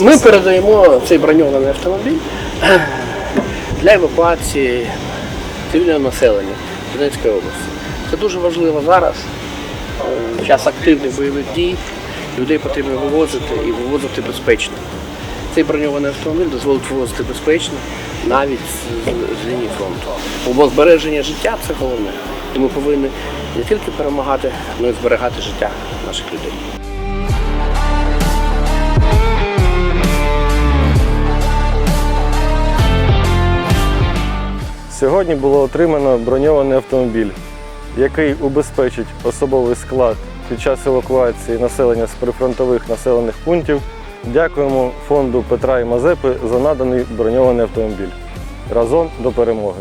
Ми передаємо цей броньований автомобіль для евакуації цивільного населення Донецької області. Це дуже важливо зараз. Е, Час активних бойових дій людей потрібно вивозити і вивозити безпечно. Цей броньований автомобіль дозволить вивозити безпечно навіть з, з лінії фронту. Бо збереження життя це головне. І ми повинні не тільки перемагати, але й зберігати життя наших людей. Сьогодні було отримано броньований автомобіль, який убезпечить особовий склад під час евакуації населення з прифронтових населених пунктів. Дякуємо фонду Петра і Мазепи за наданий броньований автомобіль. Разом до перемоги!